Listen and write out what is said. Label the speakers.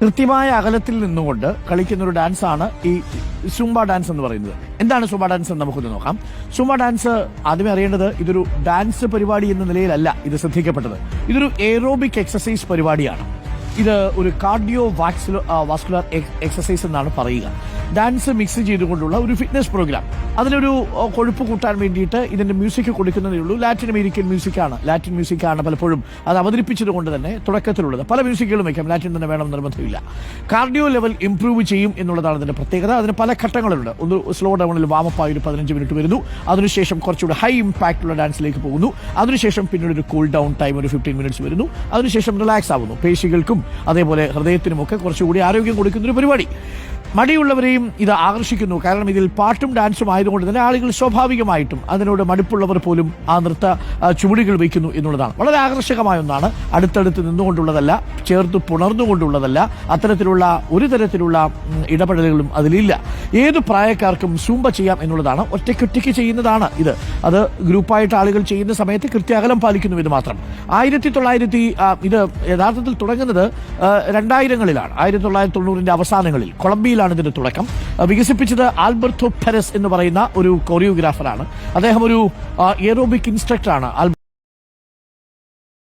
Speaker 1: കൃത്യമായ അകലത്തിൽ നിന്നുകൊണ്ട് കളിക്കുന്ന ഒരു ഡാൻസ് ആണ് ഈ സുംബ ഡാൻസ് എന്ന് പറയുന്നത്. എന്താണ് സുംബ ഡാൻസ് എന്ന് നമുക്കൊന്ന് നോക്കാം. സുംബ ഡാൻസ് ആദ്യമേ അറിയേണ്ടത് ഇതൊരു ഡാൻസ് പരിപാടി എന്ന നിലയിലല്ല ഇത് ശ്രദ്ധിക്കപ്പെട്ടത്. ഇതൊരു എയറോബിക് എക്സസൈസ് പരിപാടിയാണ്. ഇത് ഒരു കാർഡിയോ വാക്സുലർ വാസ്കുലർ എക്സസൈസ് എന്നാണ് പറയുക. ഡാൻസ് മിക്സ് ചെയ്തുകൊണ്ടുള്ള ഒരു ഫിറ്റ്നസ് പ്രോഗ്രാം. അതിലൊരു കൊഴുപ്പ് കൂട്ടാൻ വേണ്ടിയിട്ട് ഇതിന്റെ മ്യൂസിക് കൊടുക്കുന്നതേ ഉള്ളൂ. ലാറ്റിൻ അമേരിക്കൻ മ്യൂസിക്കാണ്. ലാറ്റിൻ മ്യൂസിക്കാണ് പലപ്പോഴും അത് അവതരിപ്പിച്ചത് കൊണ്ട് തന്നെ തുടക്കത്തിലുള്ളത്. പല മ്യൂസിക്കുകളും വയ്ക്കാം. ലാറ്റിൻ തന്നെ വേണം നിർബന്ധമില്ല. കാർഡിയോ ലെവൽ ഇംപ്രൂവ് ചെയ്യും എന്നുള്ളതാണ് ഇതിന്റെ പ്രത്യേകത. അതിന് പല ഘട്ടങ്ങളുണ്ട്. ഒന്ന് സ്ലോ ഡൗണിൽ വാമപ്പ് ആയി ഒരു പതിനഞ്ച് മിനിറ്റ് വരുന്നു. അതിനുശേഷം കുറച്ചുകൂടി ഹൈ ഇമ്പാക്റ്റ് ഉള്ള ഡാൻസിലേക്ക് പോകുന്നു. അതിനുശേഷം പിന്നീട് ഒരു കൂൾ ഡൗൺ ടൈം ഒരു ഫിഫ്റ്റീൻ മിനിറ്റ്സ് വരുന്നു. അതിനുശേഷം റിലാക്സ് ആവുന്നു. പേശികൾക്കും അതേപോലെ ഹൃദയത്തിനുമൊക്കെ കുറച്ചുകൂടി ആരോഗ്യം കൊടുക്കുന്ന ഒരു പരിപാടി. മടിയുള്ളവരെയും ഇത് ആകർഷിക്കുന്നു. കാരണം ഇതിൽ പാട്ടും ഡാൻസും ആയതുകൊണ്ട് തന്നെ ആളുകൾ സ്വാഭാവികമായിട്ടും അതിനോട് മടുപ്പുള്ളവർ പോലും ആ നൃത്ത ചുവടികൾ വയ്ക്കുന്നു എന്നുള്ളതാണ്. വളരെ ആകർഷകമായ ഒന്നാണ്. അടുത്തടുത്ത് നിന്നുകൊണ്ടുള്ളതല്ല ചേർത്ത് പുണർന്നുകൊണ്ടുള്ളതല്ല അത്തരത്തിലുള്ള ഒരു തരത്തിലുള്ള ഇടപെടലുകളും അതിലില്ല. ഏത് പ്രായക്കാർക്കും സൂമ്പ ചെയ്യാം എന്നുള്ളതാണ്. ഒറ്റയ്ക്കൊറ്റയ്ക്ക് ചെയ്യുന്നതാണ് ഇത്. അത് ഗ്രൂപ്പായിട്ട് ആളുകൾ ചെയ്യുന്ന സമയത്ത് കൃത്യാകലം പാലിക്കുന്നു ഇത് മാത്രം. ആയിരത്തി തൊള്ളായിരത്തി ഇത് യഥാർത്ഥത്തിൽ തുടങ്ങുന്നത് രണ്ടായിരങ്ങളിലാണ്. ആയിരത്തി തൊള്ളായിരത്തി തൊണ്ണൂറിന്റെ അവസാനങ്ങളിൽ കൊളംബിയയിലാണ് ഇതിന്റെ തുടക്കം. വികസിപ്പിച്ചത് ആൽബർട്ടോ പെരസ് എന്ന് പറയുന്ന ഒരു കൊറിയോഗ്രാഫറാണ് അദ്ദേഹം ഒരു എയറോബിക് ഇൻസ്ട്രക്ടറാണ്